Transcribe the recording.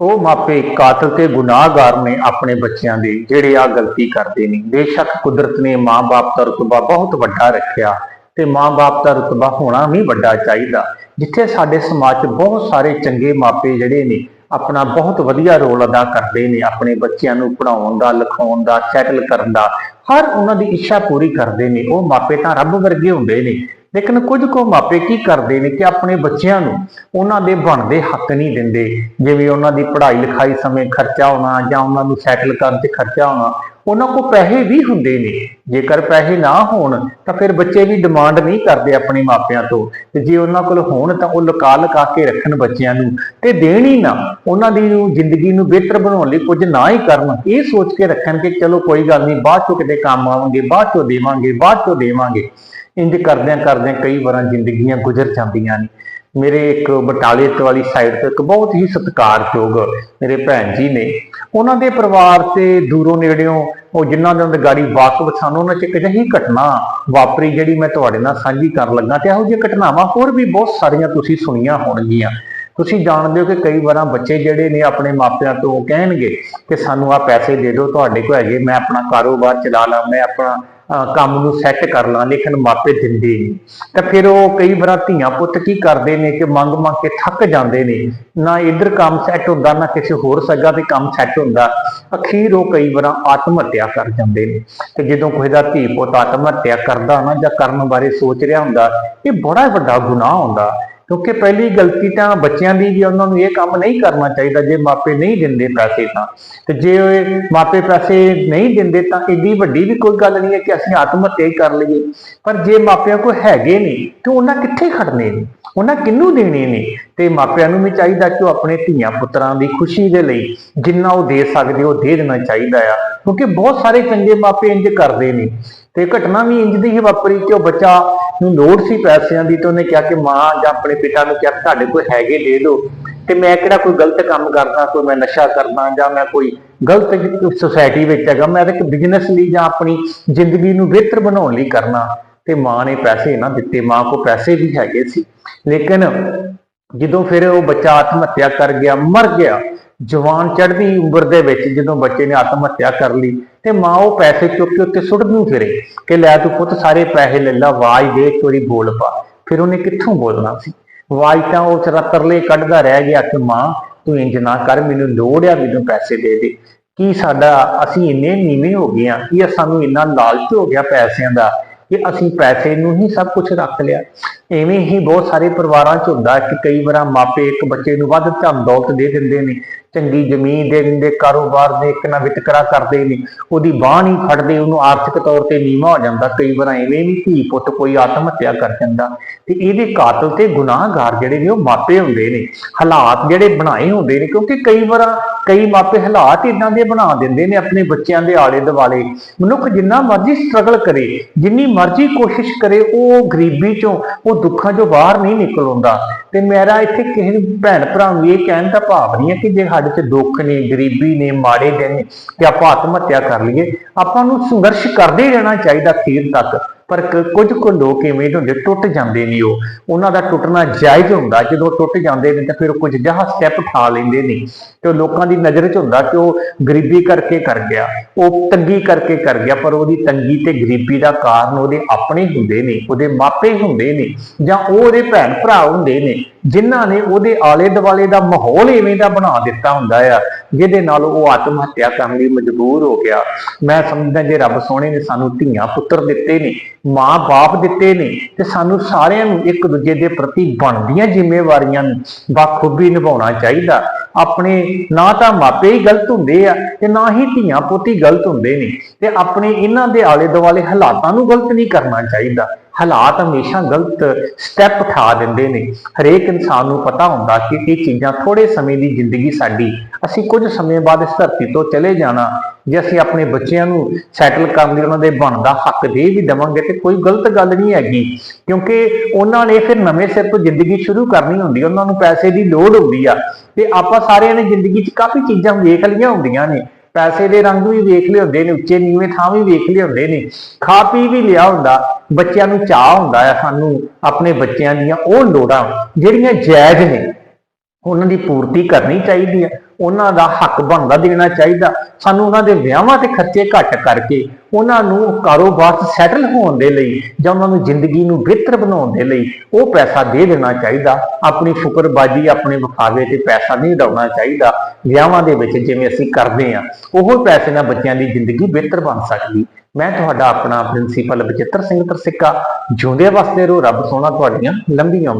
ਉਹ ਮਾਪੇ ਕਾਤਲ ਤੇ ਗੁਨਾਹਗਾਰ ਨੇ ਆਪਣੇ ਬੱਚਿਆਂ ਦੇ, ਜਿਹੜੇ ਆ ਗਲਤੀ ਕਰਦੇ ਨੇ। ਬੇਸ਼ੱਕ ਕੁਦਰਤ ਨੇ ਮਾਂ-ਬਾਪ ਦਾ ਰਤਬਾ ਬਹੁਤ ਵੱਡਾ ਰੱਖਿਆ ਤੇ ਮਾਂ-ਬਾਪ ਦਾ ਰਤਬਾ ਹੋਣਾ ਵੀ ਵੱਡਾ ਚਾਹੀਦਾ, ਜਿੱਥੇ ਸਾਡੇ ਸਮਾਜ 'ਚ ਬਹੁਤ ਸਾਰੇ ਚੰਗੇ ਮਾਪੇ ਜਿਹੜੇ ਨੇ, ਆਪਣਾ ਬਹੁਤ ਵਧੀਆ ਰੋਲ ਅਦਾ ਕਰਦੇ ਨੇ, ਆਪਣੇ ਬੱਚਿਆਂ ਨੂੰ ਪੜ੍ਹਾਉਣ ਦਾ, ਲਿਖਾਉਣ ਦਾ ਸੈਟਲ ਕਰਨ ਦਾ। ਹਰ ਉਹਨਾਂ ਦੀ ਇੱਛਾ ਪੂਰੀ ਕਰਦੇ ਨੇ, ਉਹ ਮਾਪੇ ਤਾਂ ਰੱਬ ਵਰਗੇ ਹੁੰਦੇ ਨੇ। ਲੇਕਿਨ ਕੁਝ ਕੁ ਮਾਪੇ ਕੀ ਕਰਦੇ ਨੇ ਕਿ ਆਪਣੇ ਬੱਚਿਆਂ ਨੂੰ ਉਹਨਾਂ ਦੇ ਬਣਦੇ ਹੱਕ ਨਹੀਂ ਦਿੰਦੇ। ਜਿਵੇਂ ਉਹਨਾਂ ਦੀ ਪੜ੍ਹਾਈ ਲਿਖਾਈ ਸਮੇਂ ਖਰਚਾ ਹੋਣਾ ਜਾਂ ਉਹਨਾਂ ਨੂੰ ਸੈਟਲ ਕਰਨ ਤੇ ਖਰਚਾ ਹੋਣਾ ਉਹਨਾਂ ਕੋਲ ਪੈਸੇ ਵੀ ਹੁੰਦੇ ਨੇ। ਜੇਕਰ ਪੈਸੇ ਨਾ ਹੋਣ, ਤਾਂ ਫਿਰ ਬੱਚੇ ਵੀ ਡਿਮਾਂਡ ਨਹੀਂ ਕਰਦੇ ਆਪਣੇ ਮਾਪਿਆਂ ਤੋਂ। ਤੇ ਜੇ ਉਹਨਾਂ ਕੋਲ ਹੋਣ, ਤਾਂ ਉਹ ਲੁਕਾ ਲੁਕਾ ਕੇ ਰੱਖਣ ਬੱਚਿਆਂ ਨੂੰ। ਤੇ ਦੇਣ ਹੀ ਨਾ, ਉਹਨਾਂ ਦੀ ਜ਼ਿੰਦਗੀ ਨੂੰ ਬਿਹਤਰ ਬਣਾਉਣ ਲਈ ਕੁਝ ਨਾ ਹੀ ਕਰਨ। ਇਹ ਸੋਚ ਕੇ ਰੱਖਣ ਕਿ ਚਲੋ ਕੋਈ ਗੱਲ ਨਹੀਂ, ਬਾਅਦ ਚੋਂ ਕਿਤੇ ਕੰਮ ਆਵਾਂਗੇ, ਬਾਅਦ ਚੋਂ ਦੇਵਾਂਗੇ, ਬਾਅਦ ਚੋਂ ਦੇਵਾਂਗੇ। ਇੰਜ ਕਰਦਿਆਂ ਕਰਦਿਆਂ ਕਈ ਵਾਰਾਂ ਜ਼ਿੰਦਗੀਆਂ ਗੁਜ਼ਰ ਜਾਂਦੀਆਂ ਨੇ। ਮੇਰੇ ਇੱਕ ਬਟਾਲੇ ਵਾਲੀ ਸਾਈਡ ਤੋਂ ਇੱਕ ਬਹੁਤ ਹੀ ਸਤਿਕਾਰਯੋਗ ਮੇਰੇ ਭੈਣ ਜੀ ਨੇ, ਉਹਨਾਂ ਦੇ ਪਰਿਵਾਰ ਤੇ ਦੂਰੋਂ ਨੇੜਿਓਂ ਉਹ ਜਿਨ੍ਹਾਂ ਦੇ ਅੰਦਰ ਗਾੜੀ ਵਾਕਫ ਸਨ, ਉਹਨਾਂ 'ਚ ਇੱਕ ਅਜਿਹੀ ਘਟਨਾ ਵਾਪਰੀ ਜਿਹੜੀ ਮੈਂ ਤੁਹਾਡੇ ਨਾਲ ਸਾਂਝੀ ਕਰਨ ਲੱਗਾ ਤੇ ਇਹੋ ਜਿਹੀਆਂ ਘਟਨਾਵਾਂ ਹੋਰ ਵੀ ਬਹੁਤ ਸਾਰੀਆਂ ਤੁਸੀਂ ਸੁਣੀਆਂ ਹੋਣਗੀਆਂ। ਤੁਸੀਂ ਜਾਣਦੇ ਹੋ ਕਿ ਕਈ ਵਾਰਾਂ ਬੱਚੇ ਜਿਹੜੇ ਨੇ ਆਪਣੇ ਮਾਪਿਆਂ ਤੋਂ ਕਹਿਣਗੇ ਕਿ ਸਾਨੂੰ ਆ ਪੈਸੇ ਦੇ ਦਿਓ, ਤੁਹਾਡੇ ਕੋਲ ਹੈਗੇ, ਮੈਂ ਆਪਣਾ ਕਾਰੋਬਾਰ ਚਲਾ ਲਾਂ, ਮੈਂ ਆਪਣਾ ਕੰਮ ਨੂੰ ਸੈੱਟ ਕਰ ਲਾਂ ਲੇਕਿਨ ਮਾਪੇ ਦਿੰਦੇ ਨਹੀਂ ਤਾਂ ਫਿਰ ਉਹ ਕਈ ਵਾਰਾਂ ਧੀਆਂ ਪੁੱਤ ਕੀ ਕਰਦੇ ਨੇ ਕਿ ਮੰਗ ਮੰਗ ਕੇ ਥੱਕ ਜਾਂਦੇ ਨੇ। ਨਾ ਇਧਰ ਕੰਮ ਸੈੱਟ ਹੁੰਦਾ, ਨਾ ਕਿਸੇ ਹੋਰ ਸੱਗਾ ਤੇ ਕੰਮ ਸੈੱਟ ਹੁੰਦਾ। ਅਖੀਰ ਉਹ ਕਈ ਵਾਰ ਆਤਮ ਹੱਤਿਆ ਕਰ ਜਾਂਦੇ ਨੇ। ਤੇ ਜਦੋਂ ਕੋਈ ਦਾ ਧੀ ਪੁੱਤ ਆਤਮ ਹੱਤਿਆ ਕਰਦਾ ਨਾ ਜਾਂ ਕਰਨ ਬਾਰੇ ਸੋਚ ਰਿਹਾ ਹੁੰਦਾ, ਇਹ ਬੜਾ ਵੱਡਾ ਗੁਨਾਹ ਹੁੰਦਾ। ਕਿਉਂਕਿ ਪਹਿਲੀ ਗਲਤੀ ਤਾਂ ਬੱਚਿਆਂ ਦੀ ਵੀ ਉਹਨਾਂ ਨੂੰ ਇਹ ਕੰਮ ਨਹੀਂ ਕਰਨਾ ਚਾਹੀਦਾ, ਜੇ ਮਾਪੇ ਨਹੀਂ ਦਿੰਦੇ ਪੈਸੇ ਤਾਂ। ਤੇ ਜੇ ਮਾਪੇ ਪੈਸੇ ਨਹੀਂ ਦਿੰਦੇ ਤਾਂ ਏਡੀ ਵੱਡੀ ਵੀ ਕੋਈ ਗੱਲ ਨਹੀਂ ਹੈ ਕਿ ਅਸੀਂ ਆਤਮ ਹੱਤਿਆ ਹੀ ਕਰ ਲਈਏ। ਪਰ ਜੇ ਮਾਪਿਆਂ ਕੋਲ ਹੈਗੇ ਨੇ, ਤੇ ਉਹਨਾਂ ਕਿੱਥੇ ਖੜਨੇ ਨੇ? ਉਹਨਾਂ ਕਿੰਨੂੰ ਦੇਣੇ ਨੇ? ਤੇ ਮਾਪਿਆਂ ਨੂੰ ਵੀ ਚਾਹੀਦਾ ਕਿ ਉਹ ਆਪਣੇ ਧੀਆਂ ਪੁੱਤਰਾਂ ਦੀ ਖੁਸ਼ੀ ਦੇ ਲਈ ਜਿੰਨਾ ਉਹ ਦੇ ਸਕਦੇ, ਉਹ ਦੇ ਦੇਣਾ ਚਾਹੀਦਾ ਆ। ਕਿਉਂਕਿ ਬਹੁਤ ਸਾਰੇ ਚੰਗੇ ਮਾਪੇ ਇੰਜ ਕਰਦੇ ਨੇ। ਤੇ ਘਟਨਾ ਵੀ ਇੰਜ ਦੀ ਹੀ ਵਾਪਰੀ ਕਿ ਉਹ ਬੱਚਾ ਨੂੰ ਲੋੜ ਸੀ ਪੈਸਿਆਂ ਦੀ ਤੇ ਉਹਨੇ ਕਿਹਾ ਕਿ ਮਾਂ ਜਾਂ ਆਪਣੇ ਪਿਤਾ ਨੂੰ ਕਿਹਾ ਤੁਹਾਡੇ ਕੋਲ ਹੈਗੇ ਦੇ ਦਿਓ। ਤੇ ਮੈਂ ਕਿਹੜਾ ਕੋਈ ਗਲਤ ਕੰਮ ਕਰਦਾ, ਕੋਈ ਮੈਂ ਨਸ਼ਾ ਕਰਦਾ ਜਾਂ ਮੈਂ ਕੋਈ ਗਲਤ ਸੁਸਾਇਟੀ ਵਿੱਚ ਹੈਗਾ, ਮੈਂ ਤਾਂ ਇੱਕ ਬਿਜ਼ਨਸ ਲਈ ਜਾਂ ਆਪਣੀ ਜ਼ਿੰਦਗੀ ਨੂੰ ਬਿਹਤਰ ਬਣਾਉਣ ਲਈ ਕਰਨਾ। ਤੇ ਮਾਂ ਨੇ ਪੈਸੇ ਨਾ ਦਿੱਤੇ, ਮਾਂ ਕੋ ਪੈਸੇ ਵੀ ਹੈਗੇ ਸੀ। ਲੇਕਿਨ ਜਦੋਂ ਫਿਰ ਉਹ ਬੱਚਾ ਆਤਮ ਹੱਤਿਆ ਕਰ ਗਿਆ, ਮਰ ਗਿਆ, ਜਵਾਨ ਚੜ੍ਹਦੀ ਉਮਰ ਦੇ ਵਿੱਚ ਜਦੋਂ ਬੱਚੇ ਨੇ ਆਤਮ ਹੱਤਿਆ ਕਰ ਲਈ ਤੇ ਮਾਂ ਉਹ ਪੈਸੇ ਚੁੱਕ ਕੇ ਉੱਤੇ ਸੁੱਟ ਨੂੰ ਫਿਰੇ ਕਿ ਲੈ ਤੂੰ ਪੁੱਤ ਸਾਰੇ ਪੈਸੇ ਲੈ ਲਾ, ਆਵਾਜ਼ ਦੇ ਚੋਰੀ ਬੋਲ ਪਾ। ਫਿਰ ਉਹਨੇ ਕਿੱਥੋਂ ਬੋਲਣਾ ਸੀ? ਆਵਾਜ਼ ਤਾਂ ਉਹ ਚਰਾ ਤਰਲੇ ਕੱਢਦਾ ਰਹਿ ਗਿਆ ਕਿ ਮਾਂ, ਤੂੰ ਇੰਜ ਨਾ ਕਰ, ਮੈਨੂੰ ਲੋੜ ਆ, ਮੈਨੂੰ ਪੈਸੇ ਦੇ ਦੇ। ਕੀ ਸਾਡਾ, ਅਸੀਂ ਇੰਨੇ ਨੀਵੇਂ ਹੋ ਗਏ ਆ, ਕਿ ਸਾਨੂੰ ਇੰਨਾ ਲਾਲਚ ਹੋ ਗਿਆ ਪੈਸਿਆਂ ਦਾ? ਕਿ ਅਸੀਂ ਪੈਸੇ ਨੂੰ ਹੀ ਸਭ ਕੁਝ ਰੱਖ ਲਿਆ। ਐਵੇਂ ਹੀ ਬਹੁਤ ਸਾਰੇ ਪਰਿਵਾਰਾਂ 'ਚ ਹੁੰਦਾ ਕਿ ਕਈ ਵਾਰ ਮਾਪੇ ਇੱਕ ਬੱਚੇ ਨੂੰ ਵੱਧ ਧਨ ਦੌਲਤ ਦੇ ਦਿੰਦੇ ਨੇ। ਚੰਗੀ ਜ਼ਮੀਨ ਦੇ ਦਿੰਦੇ, ਕਾਰੋਬਾਰ ਦੇ ਇੱਕ ਨਾ ਵਿਤਕਰਾ ਕਰਦੇ ਨੇ, ਉਹਦੀ ਬਾਹ ਨਹੀਂ ਫੜਦੇ, ਉਹਨੂੰ ਆਰਥਿਕ ਤੌਰ ਤੇ ਨੀਵਾਂ ਹੋ ਜਾਂਦਾ। ਕਈ ਵਾਰ ਐਵੇਂ ਵੀ ਧੀ ਪੁੱਤ ਕੋਈ ਆਤਮ ਹੱਤਿਆ ਕਰ ਜਾਂਦਾ। ਤੇ ਇਹਦੇ ਕਾਤਲ ਤੇ ਗੁਨਾਹਗਾਰ ਜਿਹੜੇ ਨੇ, ਉਹ ਮਾਪੇ ਹੁੰਦੇ ਨੇ। ਹਾਲਾਤ ਜਿਹੜੇ ਬਣਾਏ ਹੁੰਦੇ ਨੇ, ਕਿਉਂਕਿ ਕਈ ਵਾਰ ਕਈ ਮਾਪੇ ਹਾਲਾਤ ਇਦਾਂ ਦੇ ਬਣਾ ਦਿੰਦੇ ਨੇ ਆਪਣੇ ਬੱਚਿਆਂ ਦੇ ਆਲੇ ਦੁਆਲੇ। ਮਨੁੱਖ ਜਿੰਨਾ ਮਰਜ਼ੀ ਸਟਰਗਲ ਕਰੇ, ਜਿੰਨੀ ਮਰਜ਼ੀ ਕੋਸ਼ਿਸ਼ ਕਰੇ, ਉਹ ਗਰੀਬੀ ਚੋਂ, ਉਹ ਦੁੱਖਾਂ ਚੋਂ ਬਾਹਰ ਨਹੀਂ ਨਿਕਲ ਆਉਂਦਾ। ਤੇ ਮੇਰਾ ਇੱਥੇ ਕਿਸੇ ਭੈਣ ਭਰਾ ਨੂੰ ਇਹ ਕਹਿਣ ਦਾ ਭਾਵ ਨਹੀਂ ਹੈ ਕਿ ਜੇ ਸਾਡੇ 'ਚ ਦੁੱਖ ਨੇ, ਗਰੀਬੀ ਨੇ, ਮਾੜੇ ਦਿਨ ਨੇ, ਤੇ ਆਪਾਂ ਆਤਮ ਹੱਤਿਆ ਕਰ ਲਈਏ। ਆਪਾਂ ਨੂੰ ਸੰਘਰਸ਼ ਕਰਦੇ ਰਹਿਣਾ ਚਾਹੀਦਾ ਅਖੀਰ ਤੱਕ। ਪਰ ਕ- ਕੁਝ ਕੁ ਲੋਕ ਇਵੇਂ ਦੇ ਹੁੰਦੇ, ਟੁੱਟ ਜਾਂਦੇ ਨੇ ਉਹ। ਉਹਨਾਂ ਦਾ ਟੁੱਟਣਾ ਜਾਇਜ਼ ਹੁੰਦਾ, ਜਦੋਂ ਟੁੱਟ ਜਾਂਦੇ ਨੇ ਤਾਂ ਫਿਰ ਉਹ ਕੁਝ ਜਿਹਾ ਸਟੈਪ ਉਠਾ ਲੈਂਦੇ ਨੇ। ਤੇ ਉਹ ਲੋਕਾਂ ਦੀ ਨਜ਼ਰ 'ਚ ਹੁੰਦਾ ਕਿ ਉਹ ਗਰੀਬੀ ਕਰਕੇ ਕਰ ਗਿਆ, ਉਹ ਤੰਗੀ ਕਰਕੇ ਕਰ ਗਿਆ, ਪਰ ਉਹਦੀ ਤੰਗੀ ਤੇ ਗਰੀਬੀ ਦਾ ਕਾਰਨ ਉਹਦੇ ਆਪਣੇ ਹੁੰਦੇ ਨੇ, ਉਹਦੇ ਮਾਪੇ ਹੁੰਦੇ ਨੇ, ਜਾਂ ਉਹ ਉਹਦੇ ਭੈਣ ਭਰਾ ਹੁੰਦੇ ਨੇ, ਜਿਨ੍ਹਾਂ ਨੇ ਉਹਦੇ ਆਲੇ ਦੁਆਲੇ ਦਾ ਮਾਹੌਲ ਐਵੇਂ ਦਾ ਬਣਾ ਦਿੱਤਾ ਹੁੰਦਾ ਆ, ਜਿਹਦੇ ਨਾਲ ਉਹ ਆਤਮ ਹੱਤਿਆ ਕਰਨ ਲਈ ਮਜਬੂਰ ਹੋ ਗਿਆ। ਮੈਂ ਸਮਝਦਾ ਜੇ ਰੱਬ ਸੋਹਣੇ ਨੇ ਸਾਨੂੰ ਧੀਆਂ ਪੁੱਤਰ ਦਿੱਤੇ ਨੇ ਮਾਂ-ਬਾਪ ਦਿੱਤੇ ਨੇ ਤੇ ਸਾਨੂੰ ਸਾਰਿਆਂ ਨੂੰ ਇੱਕ ਦੂਜੇ ਦੇ ਪ੍ਰਤੀ ਬਣਦੀਆਂ ਜ਼ਿੰਮੇਵਾਰੀਆਂ ਨੂੰ ਬਾਖੂਬੀ ਨਿਭਾਉਣਾ ਚਾਹੀਦਾ। ਆਪਣੇ ਨਾ ਤਾਂ ਮਾਪੇ ਹੀ ਗਲਤ ਹੁੰਦੇ ਆ ਤੇ ਨਾ ਹੀ ਧੀਆਂ ਪੋਤੀ ਗਲਤ ਹੁੰਦੇ ਨੇ ਤੇ ਆਪਣੇ ਇਹਨਾਂ ਦੇ ਆਲੇ ਦੁਆਲੇ ਹਾਲਾਤਾਂ ਨੂੰ ਗਲਤ ਨਹੀਂ ਕਰਨਾ ਚਾਹੀਦਾ। ਹਾਲਾਤ ਹਮੇਸ਼ਾ ਗਲਤ ਸਟੈਪ ਉਠਾ ਦਿੰਦੇ ਨੇ। ਹਰੇਕ ਇਨਸਾਨ ਨੂੰ ਪਤਾ ਹੁੰਦਾ ਕਿ ਇਹ ਚੀਜ਼ਾਂ ਥੋੜੇ ਸਮੇਂ ਦੀ ਜ਼ਿੰਦਗੀ ਸਾਡੀ। ਅਸੀਂ ਕੁਝ ਸਮੇਂ ਬਾਅਦ ਇਸ ਧਰਤੀ ਤੋਂ ਚਲੇ ਜਾਣਾ ਜੇ ਅਸੀਂ ਆਪਣੇ ਬੱਚਿਆਂ ਨੂੰ ਸੈਟਲ ਕਰਨ ਲਈ ਉਹਨਾਂ ਦੇ ਬਣਦਾ ਹੱਕ ਦੇ ਵੀ ਦੇਵਾਂਗੇ ਤੇ ਕੋਈ ਗਲਤ ਗੱਲ ਨਹੀਂ ਹੈਗੀ। ਕਿਉਂਕਿ ਉਹਨਾਂ ਨੇ ਫਿਰ ਨਵੇਂ ਸਿਰ ਤੋਂ ਜ਼ਿੰਦਗੀ ਸ਼ੁਰੂ ਕਰਨੀ ਹੁੰਦੀ ਉਹਨਾਂ ਨੂੰ ਪੈਸੇ ਦੀ ਲੋੜ ਹੁੰਦੀ ਆ। ਤੇ ਆਪਾਂ ਸਾਰਿਆਂ ਨੇ ਜ਼ਿੰਦਗੀ 'ਚ ਕਾਫੀ ਚੀਜ਼ਾਂ ਵੇਖ ਲਈਆਂ ਹੁੰਦੀਆਂ ਨੇ। ਪੈਸੇ ਦੇ ਰੰਗ ਵੀ ਵੇਖ ਲਏ ਹੁੰਦੇ ਨੇ, ਉੱਚੇ ਨੀਵੇਂ ਥਾਂ ਵੀ ਵੇਖ ਲਏ ਹੁੰਦੇ ਨੇ। ਖਾ ਪੀ ਵੀ ਲਿਆ ਹੁੰਦਾ, ਬੱਚਿਆਂ ਨੂੰ ਚਾਹ ਹੁੰਦਾ ਹੈ ਸਾਨੂੰ ਆਪਣੇ ਬੱਚਿਆਂ ਦੀਆਂ ਉਹ ਲੋੜਾਂ ਜਿਹੜੀਆਂ ਜਾਇਜ਼ ਨੇ, ਉਹਨਾਂ ਦੀ ਪੂਰਤੀ ਕਰਨੀ ਚਾਹੀਦੀ ਹੈ ਉਹਨਾਂ ਦਾ ਹੱਕ ਬਣਦਾ ਦੇਣਾ ਚਾਹੀਦਾ। ਸਾਨੂੰ ਉਹਨਾਂ ਦੇ ਵਿਆਹਾਂ ਤੇ ਖਰਚੇ ਘੱਟ ਕਰਕੇ, ਉਹਨਾਂ ਨੂੰ ਕਾਰੋਬਾਰ 'ਚ ਸੈਟਲ ਹੋਣ ਦੇ ਲਈ ਜਾਂ ਉਹਨਾਂ ਨੂੰ ਜ਼ਿੰਦਗੀ ਨੂੰ ਬਿਹਤਰ ਬਣਾਉਣ ਦੇ ਲਈ ਉਹ ਪੈਸਾ ਦੇ ਦੇਣਾ ਚਾਹੀਦਾ। ਆਪਣੀ ਫੁਕਰਬਾਜੀ ਆਪਣੇ ਵਿਖਾਵੇ ਤੇ ਪੈਸਾ ਨਹੀਂ ਉਡਾਉਣਾ ਚਾਹੀਦਾ। ਵਿਆਹਾਂ ਦੇ ਵਿੱਚ ਜਿਵੇਂ ਅਸੀਂ ਕਰਦੇ ਆ ਉਹ ਪੈਸੇ ਨਾਲ ਬੱਚਿਆਂ ਦੀ ਜ਼ਿੰਦਗੀ ਬਿਹਤਰ ਬਣ ਸਕਦੀ। ਮੈਂ ਤੁਹਾਡਾ ਆਪਣਾ ਪ੍ਰਿੰਸੀਪਲ ਬਚਿੱਤਰ ਸਿੰਘ ਤਰਸਿੱਕਾ, ਜਿਉਂਦੇ ਵਸਦੇ ਰਹੋ ਰੱਬ ਸੋਹਣਾ ਤੁਹਾਡੀਆਂ ਲੰਬੀਆਂ ਉਮਰਾਂ।